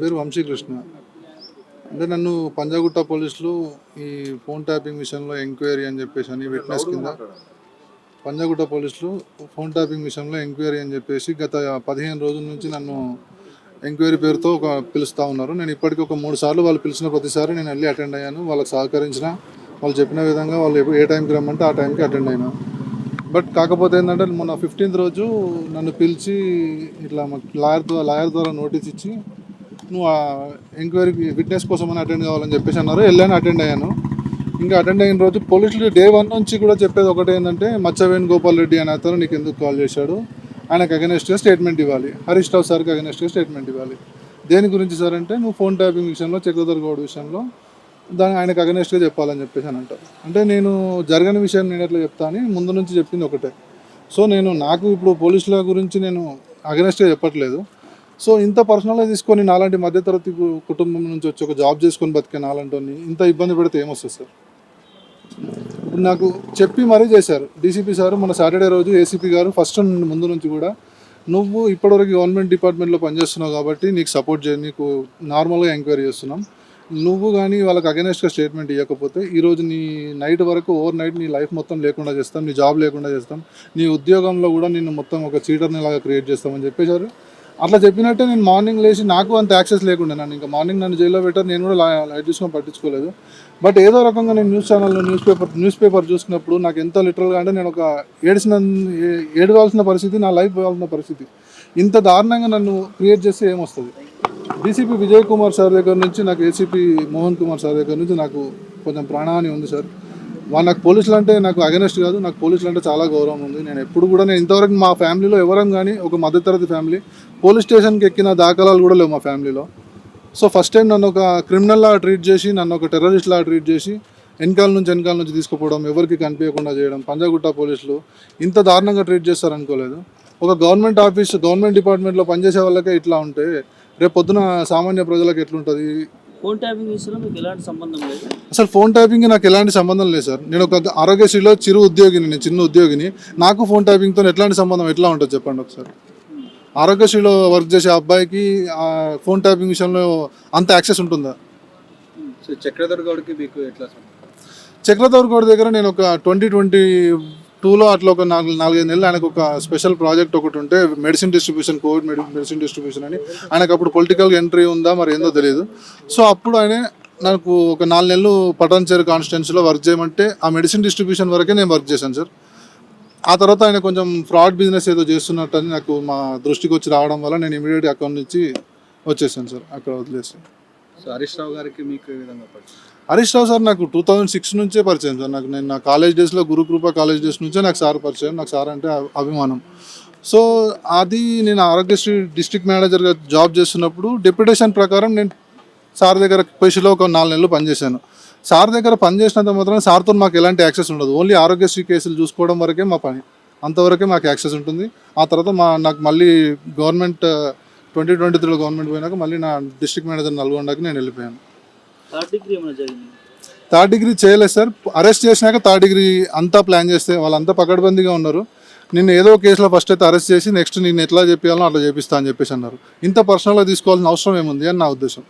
పేరు వంశీకృష్ణ. అంటే నన్ను పంజాగుట్ట పోలీసులు ఈ ఫోన్ ట్యాపింగ్ విషయంలో ఎంక్వైరీ అని చెప్పేసి అని విట్నెస్ కింద పంజాగుట్ట పోలీసులు ఫోన్ ట్యాపింగ్ విషయంలో ఎంక్వైరీ అని చెప్పేసి గత పదిహేను రోజుల నుంచి నన్ను ఎంక్వైరీ పేరుతో ఒక పిలుస్తూ ఉన్నారు. నేను ఇప్పటికీ ఒక మూడు సార్లు వాళ్ళు పిలిచిన ప్రతిసారి నేను వెళ్ళి అటెండ్ అయ్యాను. వాళ్ళకి సహకరించిన వాళ్ళు చెప్పిన విధంగా వాళ్ళు ఏ టైంకి రమ్మంటే ఆ టైంకి అటెండ్ అయినా. బట్ కాకపోతే ఏంటంటే మొన్న ఫిఫ్టీన్త్ రోజు నన్ను పిలిచి ఇట్లా లాయర్ ద్వారా లాయర్ ద్వారా నోటీస్ ఇచ్చి నువ్వు ఆ ఎంక్వైరీకి విట్నెస్ కోసం అని అటెండ్ కావాలని చెప్పేసి అన్నారు. వెళ్ళాను అటెండ్ అయ్యాను. ఇంకా అటెండ్ అయిన రోజు పోలీసులు డే వన్ నుంచి కూడా చెప్పేది ఒకటే ఏంటంటే మచ్చవేణి గోపాల్ రెడ్డి అనే అతను నీకు ఎందుకు కాల్ చేశాడు? ఆయనకు అగెనెస్ట్గా స్టేట్మెంట్ ఇవ్వాలి. హరీష్ రావు సార్కి అగెనెస్ట్గా స్టేట్మెంట్ ఇవ్వాలి. దేని గురించి సార్ అంటే నువ్వు ఫోన్ ట్యాపింగ్ విషయంలో చక్రధర్ గౌడ్ విషయంలో దాని ఆయనకు అగెనెస్ట్గా చెప్పాలని చెప్పేసి అని అంటారు. అంటే నేను జరగని విషయం నేను ఎట్లా చెప్తా అని ముందు నుంచి చెప్పింది ఒకటే. సో నేను నాకు ఇప్పుడు పోలీసుల గురించి నేను అగెనెస్ట్గా చెప్పట్లేదు. సో ఇంత పర్సనల్గా తీసుకొని నాలాంటి మధ్యతరగతి కుటుంబం నుంచి వచ్చి ఒక జాబ్ చేసుకొని బతికే నాలంటి ఇంత ఇబ్బంది పెడితే ఏమొస్తుంది సార్? ఇప్పుడు నాకు చెప్పి మరీ చేశారు. డీసీపీ సార్ మన సాటర్డే రోజు ఏసీపీ గారు ఫస్ట్ ముందు నుంచి కూడా నువ్వు ఇప్పటివరకు గవర్నమెంట్ డిపార్ట్మెంట్లో పనిచేస్తున్నావు కాబట్టి నీకు సపోర్ట్ చేయ నీకు నార్మల్గా ఎంక్వైరీ చేస్తున్నాం. నువ్వు కానీ వాళ్ళకి అగెనెస్ట్గా స్టేట్మెంట్ ఇవ్వకపోతే ఈరోజు నీ నైట్ వరకు ఓవర్ నైట్ నీ లైఫ్ మొత్తం లేకుండా చేస్తాం నీ జాబ్ లేకుండా చేస్తాం నీ ఉద్యోగంలో కూడా నిన్ను మొత్తం ఒక చీటర్ని లాగా క్రియేట్ చేస్తామని చెప్పేశారు. అట్లా చెప్పినట్టే నేను మార్నింగ్ లేచి నాకు అంత యాక్సెస్ లేకుండా. నన్ను ఇంకా మార్నింగ్ నన్ను జైల్లో పెట్టారు. నేను కూడా లైట్ చూసుకొని పట్టించుకోలేదు. బట్ ఏదో రకంగా నేను న్యూస్ ఛానల్లో న్యూస్ పేపర్ న్యూస్ పేపర్ చూసినప్పుడు నాకు ఎంతో లిటరల్గా అంటే నేను ఒక ఏడిసిన ఏ- ఏడవాల్సిన పరిస్థితి నా లైఫ్ పోవాల్సిన పరిస్థితి. ఇంత దారుణంగా నన్ను క్రియేట్ చేస్తే ఏమొస్తుంది? డీసీపీ విజయ్ కుమార్ సార్ దగ్గర నుంచి నాకు ఏసీపీ మోహన్ కుమార్ సార్ దగ్గర నుంచి నాకు కొంచెం ప్రాణహాని ఉంది సార్. వాళ్ళు నాకు పోలీసులు అంటే నాకు అగెనెస్ట్ కాదు నాకు పోలీసులు అంటే చాలా గౌరవం ఉంది. నేను ఎప్పుడు కూడా నేను ఇంతవరకు మా ఫ్యామిలీలో ఎవరం కానీ ఒక మధ్యతరగతి ఫ్యామిలీ పోలీస్ స్టేషన్కి ఎక్కిన దాఖలాలు కూడా లేవు మా ఫ్యామిలీలో. సో ఫస్ట్ టైం నన్ను ఒక క్రిమినల్లా ట్రీట్ చేసి నన్ను ఒక టెర్రరిస్ట్లా ట్రీట్ చేసి వెనకాల నుంచి వెనకాల నుంచి తీసుకుపోవడం ఎవరికి కనిపించకుండా చేయడం పంజాగుట్ట పోలీసులు ఇంత దారుణంగా ట్రీట్ చేస్తారు అనుకోలేదు. ఒక గవర్నమెంట్ ఆఫీస్ గవర్నమెంట్ డిపార్ట్మెంట్లో పనిచేసే వాళ్ళకే ఇట్లా ఉంటే రేపు పొద్దున సామాన్య ప్రజలకు ఎట్లుంటుంది? ఫోన్ ట్యాపింగ్ విషయంలో మీకు ఎలాంటి సంబంధం లేదు? అసలు ఫోన్ ట్యాపింగ్ నాకు ఎలాంటి సంబంధం లేదు సార్. నేను ఒక ఆరోగ్యశ్రీలో చిరు ఉద్యోగిని నేను చిన్న ఉద్యోగిని. నాకు ఫోన్ ట్యాపింగ్తో ఎట్లాంటి సంబంధం ఎట్లా ఉంటుంది చెప్పండి ఒకసారి? ఆరోగ్యశ్రీలో వర్క్ చేసే అబ్బాయికి ఆ ఫోన్ ట్యాపింగ్ విషయంలో అంత యాక్సెస్ ఉంటుందా? చక్రధర్ గౌడ్కి మీకు ఎట్లా సంబంధం? చక్రధర్ గౌడ్ దగ్గర నేను ఒక ట్వంటీ ట్వంటీ టూలో అట్లా ఒక నాలుగు నాలుగైదు నెలలు ఆయనకు ఒక స్పెషల్ ప్రాజెక్ట్ ఒకటి ఉంటే medicine distribution covid medicine distribution అని. ఆయనకు అప్పుడు పొలిటికల్ ఎంట్రీ ఉందా మరి ఏందో తెలియదు సో అప్పుడు ఆయన నాకు ఒక నాలుగు నెలలు పటాన్చేరు కాన్స్టిట్యున్సీలో వర్క్ చేయమంటే ఆ మెడిసిన్ డిస్ట్రిబ్యూషన్ వరకే నేను వర్క్ చేశాను సార్. ఆ తర్వాత ఆయన కొంచెం ఫ్రాడ్ బిజినెస్ ఏదో చేస్తున్నట్టు అని నాకు మా దృష్టికి వచ్చి రావడం వల్ల నేను ఇమీడియట్ అకౌంట్ నుంచి వచ్చేసాను సార్ అక్కడ వదిలేసి. సో హరీష్ రావు గారికి మీకు ఏ విధంగా పరిచయం? హరీష్ రావు సార్ నాకు టూ థౌజండ్ సిక్స్ నుంచే పరిచయం సార్. నాకు నేను నా కాలేజ్ డేస్లో గురుకృప కాలేజ్ డేస్ నుంచే నాకు సార్ పరిచయం. నాకు సార్ అంటే అభిమానం. సో అది నేను ఆరోగ్యశ్రీ డిస్ట్రిక్ట్ మేనేజర్గా జాబ్ చేస్తున్నప్పుడు డెప్యుటేషన్ ప్రకారం నేను సార్ దగ్గర పొజిషన్లో ఒక నాలుగు నెలలు పనిచేశాను. సార్ దగ్గర పనిచేసినంత మాత్రం సార్తో మాకు ఎలాంటి యాక్సెస్ ఉండదు. ఓన్లీ ఆరోగ్యశ్రీ కేసులు చూసుకోవడం వరకే మా పని. అంతవరకే మాకు యాక్సెస్ ఉంటుంది. ఆ తర్వాత మా నాకు మళ్ళీ గవర్నమెంట్ ట్వంటీ ట్వంటీ త్రీలో గవర్నమెంట్ పోయినాక మళ్ళీ నా డిస్ట్రిక్ట్ మేనేజర్ నల్గొండకి నేను వెళ్ళిపోయాను. థర్డ్ డిగ్రీ ఏమైనా జరిగింది? థర్డ్ డిగ్రీ చేయలేదు సార్. అరెస్ట్ చేసినాక థర్డ్ డిగ్రీ అంతా ప్లాన్ చేస్తే వాళ్ళంతా పకడ్బందీగా ఉన్నారు. నిన్ను ఏదో కేసులో ఫస్ట్ అయితే అరెస్ట్ చేసి నెక్స్ట్ నేను ఎట్లా చెప్పాలో అట్లా చేపిస్తా అని చెప్పేసి అన్నారు. ఇంత పర్సనల్గా తీసుకోవాల్సిన అవసరం ఏముంది అని నా ఉద్దేశం.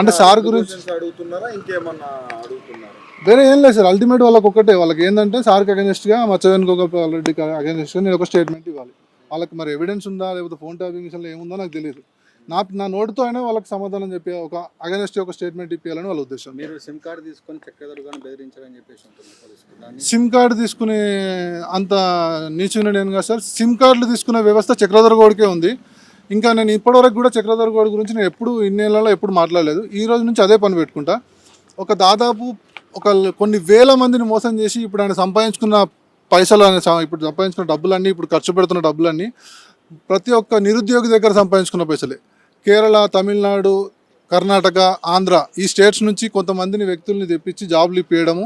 అంటే సార్ గురించి అడుగుతున్నారా? ఇంకేమన్నా అడుగుతున్నారా? వేరే ఏం లేదు సార్. అల్టిమేట్ వాళ్ళకి ఒకటే వాళ్ళకి ఏంటంటే సార్కి అగెనిస్ట్గా మచ్చవేన్ గోపాల్ రెడ్డికి అగెనిస్ట్గా నేను ఒక స్టేట్మెంట్ ఇవ్వాలి. వాళ్ళకి మరి ఎవిడెన్స్ ఉందా? లేకపోతే ఫోన్ ట్యాపింగ్ విషయంలో ఏముందో నాకు తెలియదు. నా నా నోటితో అయినా వాళ్ళకి సమాధానం చెప్పి ఒక అగెనిస్ట్ ఒక స్టేట్మెంట్ ఇప్పించాలని వాళ్ళ ఉద్దేశం. మీరు సిమ్ కార్డు తీసుకొని బెదిరించారని చెప్పేసి సిమ్ కార్డు తీసుకునే అంత నీచుని నేను కాదు సార్. సిమ్ కార్డులు తీసుకునే వ్యవస్థ చక్రధర్ గౌడ్కే ఉంది. ఇంకా నేను ఇప్పటివరకు కూడా చక్రధర్ గౌడ్ గురించి నేను ఎప్పుడు ఇన్నేళ్ళలో ఎప్పుడు మాట్లాడలేదు. ఈ రోజు నుంచి అదే పని పెట్టుకుంటా. ఒక దాదాపు ఒక కొన్ని వేల మందిని మోసం చేసి ఇప్పుడు ఆయన సంపాదించుకున్న పైసలు ఇప్పుడు సంపాదించుకున్న డబ్బులన్నీ ఇప్పుడు ఖర్చు పెడుతున్న డబ్బులన్నీ ప్రతి ఒక్క నిరుద్యోగి దగ్గర సంపాదించుకున్న పైసలే. కేరళ తమిళనాడు కర్ణాటక ఆంధ్ర ఈ స్టేట్స్ నుంచి కొంతమందిని వ్యక్తుల్ని తెప్పించి జాబ్లు ఇప్పించడము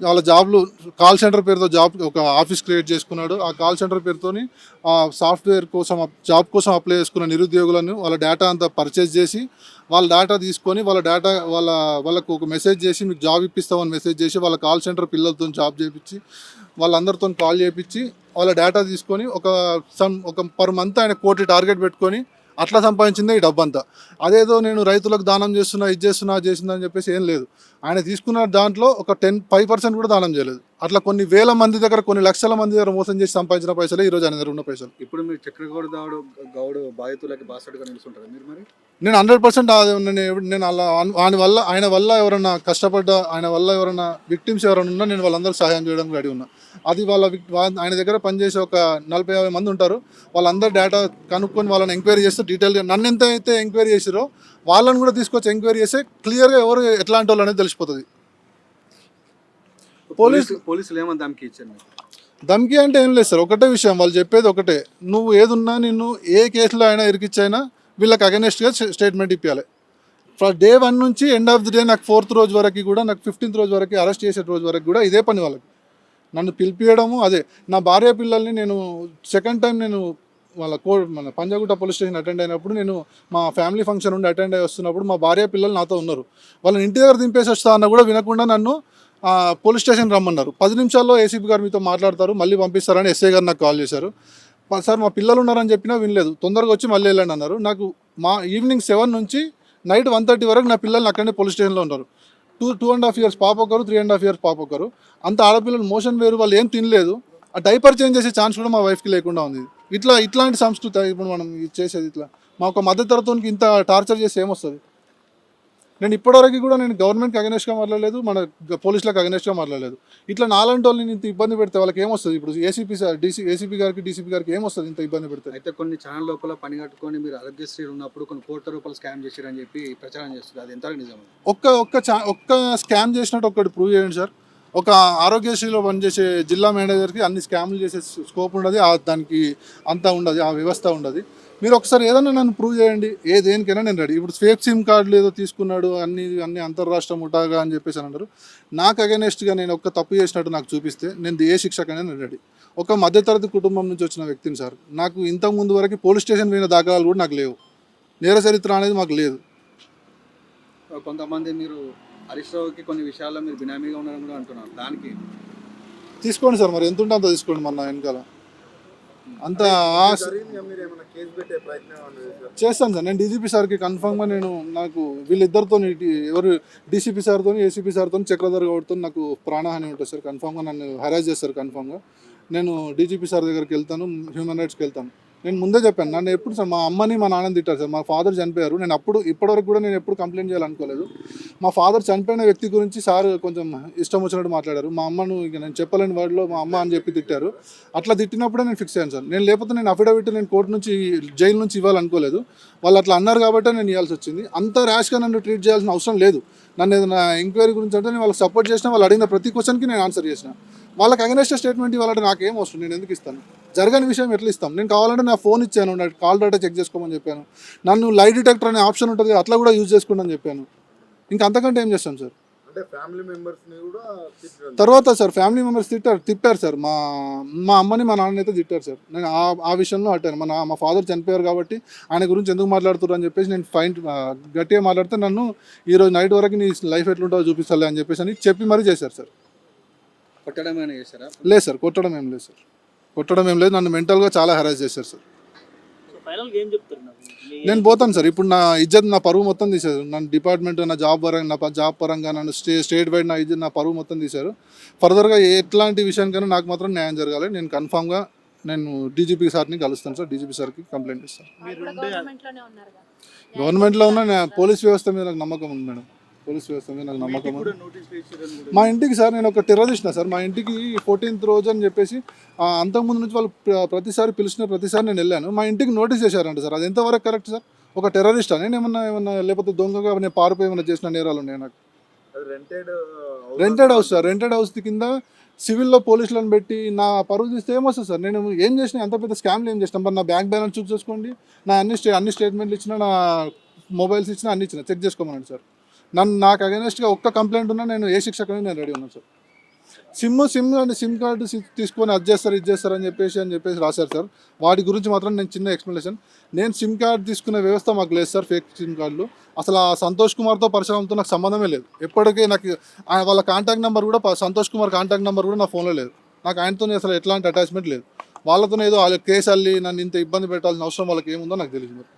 వాళ్ళ జాబ్లు కాల్ సెంటర్ పేరుతో జాబ్ ఒక ఆఫీస్ క్రియేట్ చేసుకున్నాడు. ఆ కాల్ సెంటర్ పేరుతోని ఆ సాఫ్ట్వేర్ కోసం జాబ్ కోసం అప్లై చేసుకున్న నిరుద్యోగులను వాళ్ళ డేటా అంతా పర్చేజ్ చేసి వాళ్ళ డేటా తీసుకొని వాళ్ళ డేటా వాళ్ళ వాళ్ళకు ఒక మెసేజ్ చేసి మీకు జాబ్ ఇప్పిస్తామని మెసేజ్ చేసి వాళ్ళ కాల్ సెంటర్ పిల్లలతో జాబ్ చేయించి వాళ్ళందరితో కాల్ చేయించి వాళ్ళ డేటా తీసుకొని ఒక సమ్ ఒక పర్ మంత్ ఆయన కోటి టార్గెట్ పెట్టుకొని అట్లా సంపాదించిందే ఈ డబ్బంతా. అదేదో నేను రైతులకు దానం చేస్తున్నా ఇది చేస్తున్నా చేస్తున్నా అని చెప్పేసి ఏం లేదు. ఆయన తీసుకున్న దాంట్లో ఒక టెన్ ఫైవ్ పర్సెంట్ కూడా దానం చేయలేదు. అట్లా కొన్ని వేల మంది దగ్గర కొన్ని లక్షల మంది దగ్గర మోసం చేసి సంపాదించిన పైసలే ఈరోజు ఆయన దగ్గర ఉన్న పైసలు. ఇప్పుడు మీరు చక్రగౌడ గౌడ్ గౌడ్ బాధితులకి బాసడుగా నిలుస్తుంటారు మీరు మరి? నేను హండ్రెడ్ పర్సెంట్ నేను అలా ఆయన వల్ల ఆయన వల్ల ఎవరైనా కష్టపడ్డ ఆయన వల్ల ఎవరైనా విక్టిమ్స్ ఎవరైనా ఉన్నా నేను వాళ్ళందరూ సహాయం చేయడానికి రెడీ ఉన్నా. అది వాళ్ళ ఆయన దగ్గర పనిచేసే ఒక నలభై యాభై మంది ఉంటారు. వాళ్ళందరూ డేటా కనుక్కొని వాళ్ళని ఎంక్వైరీ చేస్తే డీటెయిల్గా నన్ను ఎంత అయితే ఎంక్వైరీ చేసిరో వాళ్ళని కూడా తీసుకొచ్చి ఎంక్వైరీ చేస్తే క్లియర్గా ఎవరు ఎట్లాంటి వాళ్ళు అనేది తెలిసిపోతుంది. పోలీసు పోలీసులు ఇచ్చారు అంటే ఏం లేదు సార్ ఒకటే విషయం వాళ్ళు చెప్పేది ఒకటే. నువ్వు ఏదున్నా నిన్ను ఏ కేసులో అయినా ఇరికిచ్చైనా వీళ్ళకి అగెనెస్ట్గా స్టేట్మెంట్ ఇప్పించాలి డే వన్ నుంచి ఎండ్ ఆఫ్ ది డే నాకు ఫోర్త్ రోజు వరకు కూడా నాకు ఫిఫ్టీన్త్ రోజు వరకు అరెస్ట్ చేసే రోజు వరకు కూడా ఇదే పని వాళ్ళకి. నన్ను పిలిపియడము అదే నా భార్య పిల్లల్ని నేను సెకండ్ టైం నేను వాళ్ళ కో మన పంజాగుట్ట పోలీస్ స్టేషన్ అటెండ్ అయినప్పుడు నేను మా ఫ్యామిలీ ఫంక్షన్ ఉండి అటెండ్ అయ్యి వస్తున్నప్పుడు మా భార్య పిల్లలు నాతో ఉన్నారు. వాళ్ళని ఇంటి దగ్గర దింపేసి వస్తా అన్న కూడా వినకుండా నన్ను పోలీస్ స్టేషన్ రమ్మన్నారు. పది నిమిషాల్లో ఏసీపీ గారు మీతో మాట్లాడతారు మళ్ళీ పంపిస్తారని ఎస్ఐ గారు నాకు కాల్ చేశారు. సార్ మా పిల్లలు ఉన్నారని చెప్పినా వినలేదు. తొందరగా వచ్చి మళ్ళీ వెళ్ళండి అన్నారు. నాకు మా ఈవినింగ్ సెవెన్ నుంచి నైట్ వన్ థర్టీ వరకు నా పిల్లల్ని అక్కడనే పోలీస్ స్టేషన్లో ఉన్నారు. Two two and half years పాప ఒకరు త్రీ అండ్ హాఫ్ ఇయర్స్ పాప ఒకరు. అంత ఆడపిల్లలు మోషన్ వేరు వాళ్ళు ఏం తినలేదు. ఆ డైపర్ చేంజ్ చేసే ఛాన్స్ కూడా మా వైఫ్కి లేకుండా ఉంది. ఇట్లా ఇట్లాంటి సంస్కృతి ఇప్పుడు మనం ఇది చేసేది ఇట్లా. మా ఒక మద్దతు తరగతికి ఇంత టార్చర్ చేసి ఏమొస్తుంది? నేను ఇప్పటివరకు కూడా నేను గవర్నమెంట్కి అగనెస్ట్గా మాట్లాడలేదు మన పోలీసులకు అగనెస్ట్గా మాట్లాడలేదు. ఇట్లా నాలాంటి వాళ్ళని ఇంత ఇబ్బంది పెడితే వాళ్ళకి ఏమొస్తుంది? ఇప్పుడు ఏసీపీ సార్ డీసీ ఏసీపీ గారికి డీసీపీ గారికి ఏమొస్తుంది ఇంత ఇబ్బంది పెడితే? అయితే కొన్ని ఛానల్ లోపల పని కట్టుకొని మీరు ఆరోగ్యశ్రీ ఉన్నప్పుడు కొన్ని కోట్ల రూపాయలు స్కామ్ చేశారని చెప్పి ప్రచారం చేస్తుంది అది ఎంత నిజం? ఒక్క ఒక్క ఒక్క స్కామ్ చేసినట్టు ఒక్కటి ప్రూవ్ చేయండి సార్. ఒక ఆరోగ్యశ్రీలో పనిచేసే జిల్లా మేనేజర్కి అన్ని స్కామ్లు చేసే స్కోప్ ఉండదు ఆ దానికి అంతా ఉండదు ఆ వ్యవస్థ ఉండదు. మీరు ఒకసారి ఏదైనా నన్ను ప్రూవ్ చేయండి ఏ దేనికైనా నేను రెడీ. ఇప్పుడు ఫేక్ సిమ్ కార్డులు ఏదో తీసుకున్నాడు అన్ని అన్ని అంతర్రాష్ట్ర ముఠాగా అని చెప్పేసి అన్నారు. నాకు అగెనెస్ట్గా నేను ఒక్క తప్పు చేసినట్టు నాకు చూపిస్తే నేను ఏ శిక్షకైనా నేను రెడీ. ఒక మధ్యతరగతి కుటుంబం నుంచి వచ్చిన వ్యక్తిని సార్ నాకు ఇంతకు ముందు వరకు పోలీస్ స్టేషన్ పోయిన దాఖలాలు కూడా నాకు లేవు. నేర చరిత్ర అనేది మాకు లేదు. కొంతమంది మీరు హరీష్ రావుకి కొన్ని విషయాల్లో మీరు బినామీగా ఉన్నారని కూడా అంటున్నారు. దానికి తీసుకోండి సార్ మరి ఎంత ఉంటే అంత తీసుకోండి మన వెనకాల. అంత ఆశ జరిగింది మీరు ఏమైనా కేసు పెట్టే ప్రయత్నం ఏమైనా చేశారా? చేస్తాను సార్. నేను డీజీపీ సార్కి కన్ఫామ్గా నేను నాకు వీళ్ళిద్దరితో ఎవరు డీసీపీ సార్తో ఏసీపీ సార్తో చక్రధర్ గౌడ్తో నాకు ప్రాణహాని ఉంటుంది సార్. కన్ఫామ్గా నన్ను హరాస్ చేస్తారు కన్ఫామ్గా నేను డీజీపీ సార్ దగ్గరికి వెళ్తాను హ్యూమన్ రైట్స్కి వెళ్తాను. నేను ముందే చెప్పాను నన్ను ఎప్పుడు సార్ మా అమ్మని మా నాన్నని తిట్టారు సార్. మా ఫాదర్ చనిపోయారు. నేను అప్పుడు ఇప్పటివరకు కూడా నేను ఎప్పుడు కంప్లైంట్ చేయాలనుకోలేదు. మా ఫాదర్ చనిపోయిన వ్యక్తి గురించి సార్ కొంచెం ఇష్టం వచ్చినట్టు మాట్లాడారు. మా అమ్మను ఇక నేను చెప్పలేని వర్డ్లో మా అమ్మ అని చెప్పి తిట్టారు. అట్లా తిట్టినప్పుడే నేను ఫిక్స్ అయ్యాను సార్. నేను లేకపోతే నేను అఫిడవిట్ నేను కోర్టు నుంచి జైలు నుంచి ఇవ్వాలనుకోలేదు. వాళ్ళు అట్లా అన్నారు కాబట్టి నేను ఇవ్వాల్సి వచ్చింది. అంత ర్యాష్గా నన్ను ట్రీట్ చేయాల్సిన అవసరం లేదు. నన్ను ఏదైనా ఎంక్వైరీ గురించి అంటే నేను వాళ్ళకి సపోర్ట్ చేసిన వాళ్ళు అడిగిన ప్రతి క్వశ్చన్కి నేను ఆన్సర్ చేసిన. వాళ్ళకి అగనెస్ట్ స్టేట్మెంట్ ఇవ్వాలంటే నాకేం అవసరం నేను ఎందుకు ఇస్తాను? జరగని విషయం ఎట్లా ఇస్తాం? నేను కావాలంటే నా ఫోన్ ఇచ్చాను నా కాల్ డేటా చెక్ చేసుకోమని చెప్పాను. నన్ను లైట్ డిటెక్టర్ అనే ఆప్షన్ ఉంటుంది అట్లా కూడా యూజ్ చేసుకోండి చెప్పాను. ఇంకా అంతకంటే ఏం చేస్తాం సార్? తర్వాత సార్ ఫ్యామిలీ మెంబర్స్ తిట్టారు తిప్పారు సార్. మా మా అమ్మని మా నాన్న అయితే తిట్టారు సార్. నేను ఆ ఆ విషయంలో అట్టాను మా మా ఫాదర్ చనిపోయారు కాబట్టి ఆయన గురించి ఎందుకు మాట్లాడుతున్నారు అని చెప్పేసి నేను ఫైన్ గట్టిగా మాట్లాడితే నన్ను ఈరోజు నైట్ వరకు నీ లైఫ్ ఎట్లుంటుందో చూపిస్తాలే అని చెప్పేసి అని చెప్పి మరీ చేశారు సార్. కొట్టడం ఏమైనా చేశారా? లేదు సార్ కొట్టడం ఏం లేదు సార్. కొట్టడం ఏం లేదు నన్ను మెంటల్గా చాలా హెరాస్ చేశారు సార్. నేను పోతాను సార్ ఇప్పుడు నా ఇజ్జత్ నా పరువు మొత్తం తీశారు. నన్ను డిపార్ట్మెంట్ నా జాబ్ పరంగా నా జాబ్ పరంగా నన్ను స్టే స్టేట్ వైడ్ నా ఇజ్జత్ నా పరువు మొత్తం తీశారు. ఫర్దర్గా ఎట్లాంటి విషయానికైనా నాకు మాత్రం న్యాయం జరగాలి. నేను కన్ఫామ్గా నేను డీజీపీ సార్ని కలుస్తాను సార్ డీజీపీ సార్కి కంప్లైంట్ ఇస్తాను. గవర్నమెంట్లో ఉన్న పోలీస్ వ్యవస్థ మీద నాకు నమ్మకం ఉంది మేడం. పోలీస్ వ్యవస్థ మీద నాకు నమ్మకం మా ఇంటికి సార్ నేను ఒక టెర్రరిస్ట్ సార్. మా ఇంటికి ఫోర్టీన్త్ రోజు అని చెప్పేసి అంతకుముందు నుంచి వాళ్ళు ప్ర- ప్రతిసారి పిలిచిన ప్రతిసారి నేను వెళ్ళాను. మా ఇంటికి నోటీస్ చేశారంట సార్. అది ఎంతవరకు కరెక్ట్ సార్? ఒక టెర్రరిస్ట్ నేను ఏమన్నా ఏమన్నా లేకపోతే దొంగగా నేను పారిపోయి ఏమన్నా చేసిన నేరాలు ఉన్నాయి నాకు? Rented rented house sir. Rented house కింద సివిల్లో పోలీసులను పెట్టి నా పరువు తీస్తే ఏమొస్తుంది సార్? నేను ఏం చేసిన అంత పెద్ద స్కామ్లు ఏం చేసిన మరి నా బ్యాంక్ బ్యాలెన్స్ చూసి చూసుకోండి. నా అన్ని స్టే అన్ని స్టేట్మెంట్లు ఇచ్చిన నా మొబైల్స్ ఇచ్చిన అన్ని ఇచ్చిన. చెక్ చేసుకోమనండి సార్. నన్ను నాకు అగెనెస్ట్గా ఒక్క కంప్లైంట్ ఉన్నా నేను ఏ శిక్షకనే నేను రెడీ ఉన్నాను sir sim sim and sim card తీసుకొని అది చేస్తారు ఇది చేస్తారు అని చెప్పేసి అని చెప్పేసి రాశారు సార్ వాటి గురించి మాత్రం నేను చిన్న ఎక్స్ప్లెనేషన్ నేను సిమ్ కార్డు తీసుకునే వ్యవస్థ మాకు లేదు సార్ ఫేక్ సిమ్ కార్డులు అసలు ఆ సంతోష్ కుమార్తో పరిచయంతో నాకు సంబంధమే లేదు. ఎప్పటికీ నాకు వాళ్ళ కాంటాక్ట్ నెంబర్ కూడా సంతోష్ కుమార్ కాంటాక్ట్ నెంబర్ కూడా నా ఫోన్లో లేదు. నాకు ఆయనతో అసలు ఎట్లాంటి అటాచ్మెంట్ లేదు. వాళ్ళతో ఏదో వాళ్ళ కేసు అల్లి నన్ను ఇంత ఇబ్బంది పెట్టాల్సిన అవసరం వాళ్ళకి ఏముందో నాకు తెలియదు మరి.